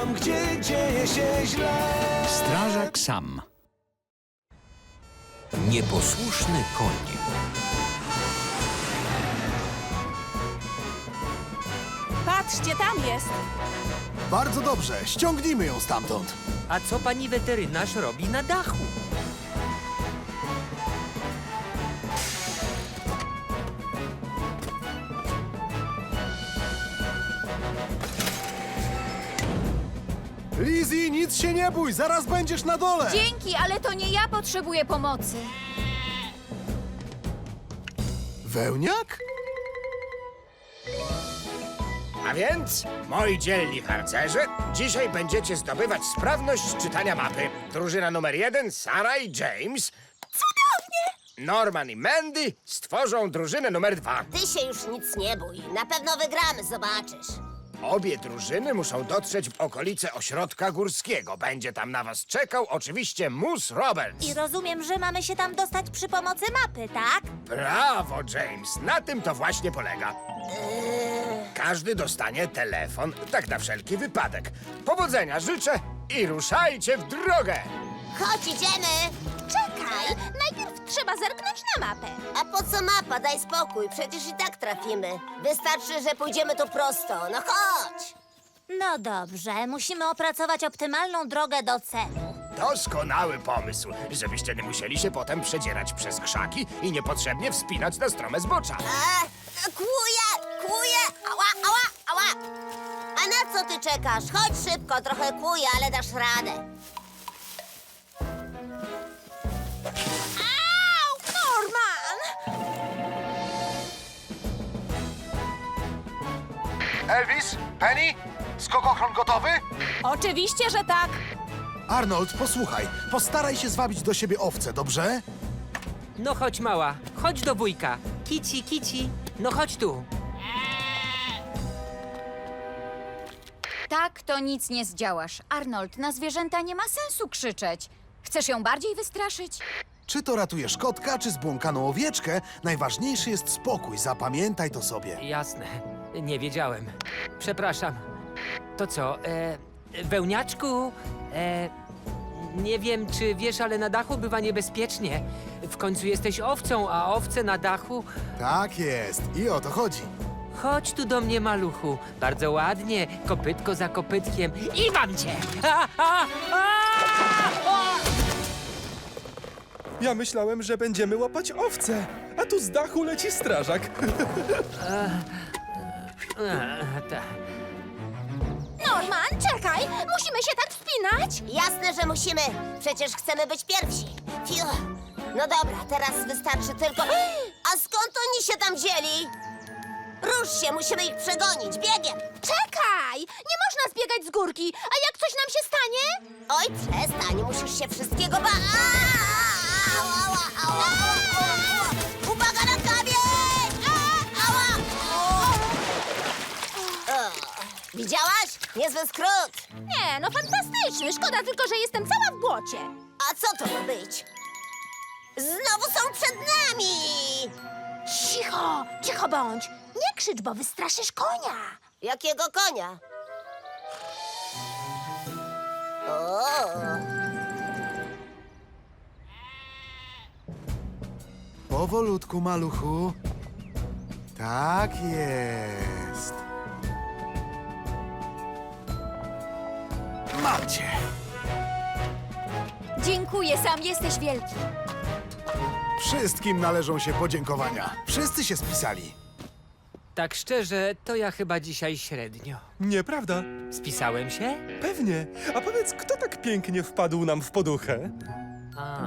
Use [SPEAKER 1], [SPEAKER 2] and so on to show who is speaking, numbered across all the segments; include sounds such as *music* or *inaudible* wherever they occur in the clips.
[SPEAKER 1] tam, gdzie dzieje się źle.
[SPEAKER 2] Strażak sam.
[SPEAKER 3] Nieposłuszny koń.
[SPEAKER 4] Patrzcie, tam jest.
[SPEAKER 5] Bardzo dobrze, ściągnijmy ją stamtąd.
[SPEAKER 6] A co pani weterynarz robi na dachu?
[SPEAKER 5] Się nie bój, zaraz będziesz na dole.
[SPEAKER 4] Dzięki, ale to nie ja potrzebuję pomocy.
[SPEAKER 5] Wełniak?
[SPEAKER 7] A więc, moi dzielni harcerze, dzisiaj będziecie zdobywać sprawność czytania mapy. Drużyna numer jeden, Sarah i James. Cudownie! Norman i Mandy stworzą drużynę numer dwa.
[SPEAKER 8] Ty się już nic nie bój. Na pewno wygramy, zobaczysz.
[SPEAKER 7] Obie drużyny muszą dotrzeć w okolice ośrodka górskiego. Będzie tam na was czekał oczywiście Moose Roberts.
[SPEAKER 8] I rozumiem, że mamy się tam dostać przy pomocy mapy, tak?
[SPEAKER 7] Brawo, James! Na tym to właśnie polega. Każdy dostanie telefon, tak na wszelki wypadek. Powodzenia życzę i ruszajcie w drogę!
[SPEAKER 8] Chodź, idziemy! Trzeba zerknąć na mapę. A po co mapa? Daj spokój, przecież i tak trafimy. Wystarczy, że pójdziemy tu prosto. No chodź! No dobrze, musimy opracować optymalną drogę do celu.
[SPEAKER 7] Doskonały pomysł, żebyście nie musieli się potem przedzierać przez krzaki i niepotrzebnie wspinać na strome zbocza.
[SPEAKER 8] A, kłuje, kłuje, ała, ała, ała! A na co ty czekasz? Chodź szybko, trochę kłuje, ale dasz radę.
[SPEAKER 5] Elvis? Penny? Skokochron gotowy?
[SPEAKER 4] Oczywiście, że tak.
[SPEAKER 5] Arnold, posłuchaj, postaraj się zwabić do siebie owce, dobrze?
[SPEAKER 6] No chodź, mała, chodź do wujka. Kici, kici, no chodź tu.
[SPEAKER 4] Tak, to nic nie zdziałasz. Arnold, na zwierzęta nie ma sensu krzyczeć. Chcesz ją bardziej wystraszyć?
[SPEAKER 5] Czy to ratujesz kotka, czy zbłąkaną owieczkę, najważniejszy jest spokój, zapamiętaj to sobie.
[SPEAKER 6] Jasne, nie wiedziałem. Przepraszam. To co, e, wełniaczku, e, nie wiem, czy wiesz, ale na dachu bywa niebezpiecznie. W końcu jesteś owcą, a owce na dachu...
[SPEAKER 5] Tak jest, i o to chodzi.
[SPEAKER 6] Chodź tu do mnie, maluchu. Bardzo ładnie, kopytko za kopytkiem. I mam cię! A, a, a! O!
[SPEAKER 1] Ja myślałem, że będziemy łapać owce, a tu z dachu leci strażak.
[SPEAKER 8] Norman, czekaj! Musimy się tak wspinać! Jasne, że musimy! Przecież chcemy być pierwsi! Fiu. No dobra, teraz wystarczy tylko... *gasps* A skąd oni się tam wzięli? Rusz się, musimy ich przegonić, biegiem! Czekaj! Nie można zbiegać z górki, a jak coś nam się stanie? Oj, przestań, musisz się wszystkiego ba... Ała, ała, ała, ała, ała. Uwaga Widziałaś? Niezły skrót!
[SPEAKER 4] Nie, no fantastyczny. Szkoda tylko, że jestem cała w błocie.
[SPEAKER 8] A co to ma być? Znowu są przed nami!
[SPEAKER 4] Cicho, cicho bądź. Nie krzycz, bo wystraszysz konia.
[SPEAKER 8] Jakiego konia? O,
[SPEAKER 5] Powolutku, maluchu. Tak jest. Mam cię.
[SPEAKER 4] Dziękuję, sam jesteś wielki.
[SPEAKER 5] Wszystkim należą się podziękowania. Wszyscy się spisali.
[SPEAKER 6] Tak szczerze, to ja chyba dzisiaj średnio.
[SPEAKER 1] Nieprawda?
[SPEAKER 6] Spisałem się?
[SPEAKER 1] Pewnie. A powiedz, kto tak pięknie wpadł nam w poduchę?
[SPEAKER 6] A,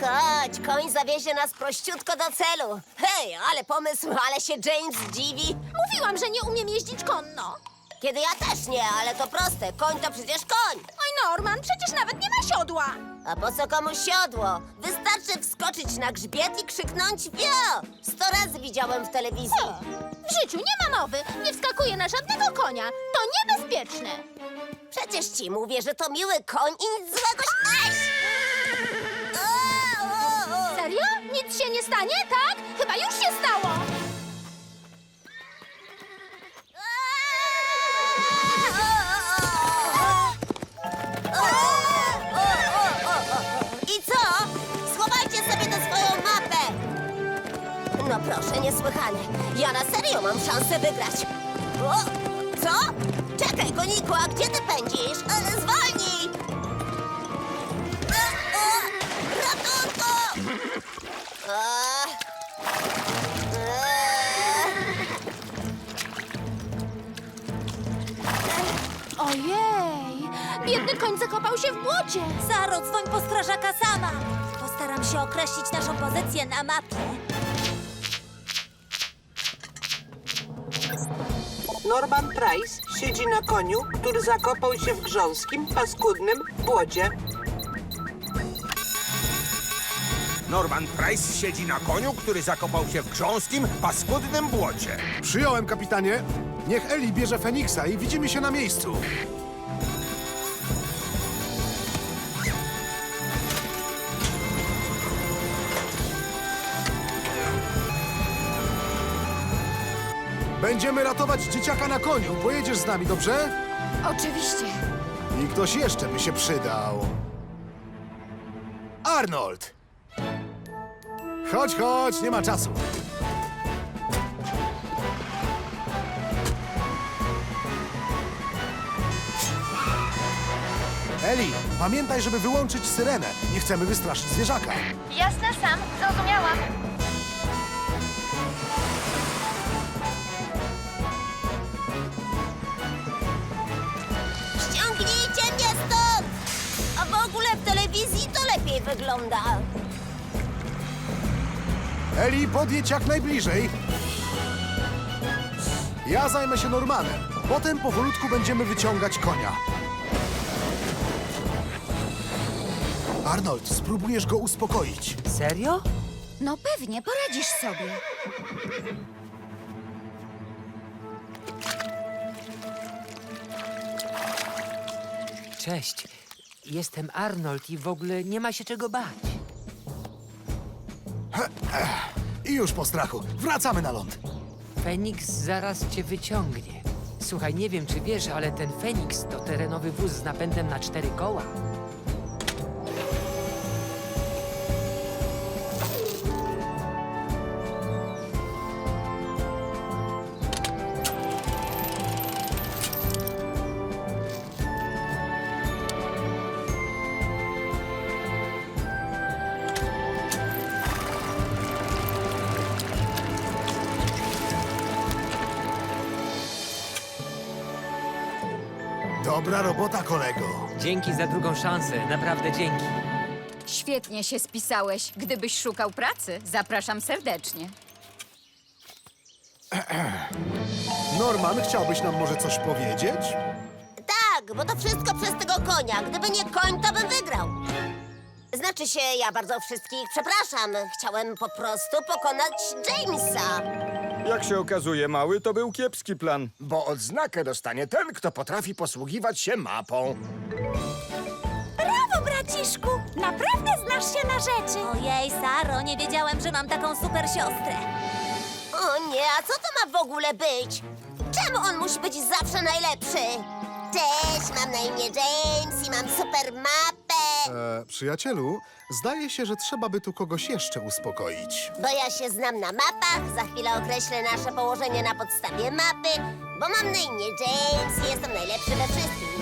[SPEAKER 8] chodź, koń zawiezie nas prościutko do celu. Hej, ale pomysł, ale się James dziwi.
[SPEAKER 4] Mówiłam, że nie umiem jeździć konno.
[SPEAKER 8] Kiedy ja też nie, ale to proste. Koń to przecież koń.
[SPEAKER 4] Oj, Norman, przecież nawet nie ma siodła.
[SPEAKER 8] A po co komuś siodło? Wystarczy wskoczyć na grzbiet i krzyknąć wio! Sto razy widziałem w telewizji.
[SPEAKER 4] W życiu nie ma mowy. Nie wskakuje na żadnego konia. To niebezpieczne.
[SPEAKER 8] Przecież ci mówię, że to miły koń i nic złego się... O, o, o.
[SPEAKER 4] Serio? Nic się nie stanie, tak? Chyba już się stało.
[SPEAKER 8] No proszę, niesłychane. Ja na serio mam szansę wygrać. O, co? Czekaj, koniku, a gdzie ty pędzisz? E, Zwolnij! E, e, Ratunku! E, e.
[SPEAKER 9] Ojej! Biedny koń zakopał się w błocie!
[SPEAKER 8] Saro, dzwoń po strażaka sama! Postaram się określić naszą pozycję na mapie.
[SPEAKER 10] Norman Price siedzi na koniu, który zakopał się w grząskim, paskudnym błocie.
[SPEAKER 11] Norman Price siedzi na koniu, który zakopał się w grząskim, paskudnym błocie.
[SPEAKER 5] Przyjąłem, kapitanie. Niech Eli bierze Feniksa i widzimy się na miejscu. Będziemy ratować dzieciaka na koniu. Pojedziesz z nami, dobrze?
[SPEAKER 4] Oczywiście.
[SPEAKER 5] I ktoś jeszcze by się przydał. Arnold! Chodź, chodź, nie ma czasu. Eli, pamiętaj, żeby wyłączyć syrenę. Nie chcemy wystraszyć zwierzaka.
[SPEAKER 9] Jasne, sam, zrozumiałam.
[SPEAKER 8] Wygląda.
[SPEAKER 5] Eli, podjedź jak najbliżej. Ja zajmę się Normanem. Potem powolutku będziemy wyciągać konia. Arnold, spróbujesz go uspokoić.
[SPEAKER 6] Serio?
[SPEAKER 4] No pewnie, poradzisz sobie.
[SPEAKER 6] Cześć. Jestem Arnold i w ogóle nie ma się czego bać.
[SPEAKER 5] I już po strachu. Wracamy na ląd.
[SPEAKER 6] Feniks zaraz cię wyciągnie. Słuchaj, nie wiem czy wiesz, ale ten Feniks to terenowy wóz z napędem na cztery koła.
[SPEAKER 5] Dobra robota, kolego.
[SPEAKER 6] Dzięki za drugą szansę, naprawdę dzięki.
[SPEAKER 4] Świetnie się spisałeś. Gdybyś szukał pracy, zapraszam serdecznie.
[SPEAKER 5] Norman, chciałbyś nam może coś powiedzieć?
[SPEAKER 8] Tak, bo to wszystko przez tego konia. Gdyby nie koń, to bym wygrał. Znaczy się, ja bardzo wszystkich przepraszam. Chciałem po prostu pokonać Jamesa.
[SPEAKER 11] Jak się okazuje, mały, to był kiepski plan.
[SPEAKER 7] Bo odznakę dostanie ten, kto potrafi posługiwać się mapą.
[SPEAKER 8] Brawo, braciszku! Naprawdę znasz się na rzeczy. Ojej, Saro, nie wiedziałem, że mam taką super siostrę. O nie, a co to ma w ogóle być? Czemu on musi być zawsze najlepszy? Cześć, mam na imię James i mam super mapę.
[SPEAKER 5] E, przyjacielu, zdaje się, że trzeba by tu kogoś jeszcze uspokoić.
[SPEAKER 8] Bo ja się znam na mapach, za chwilę określę nasze położenie na podstawie mapy, bo mam na imię James i jestem najlepszy we wszystkim.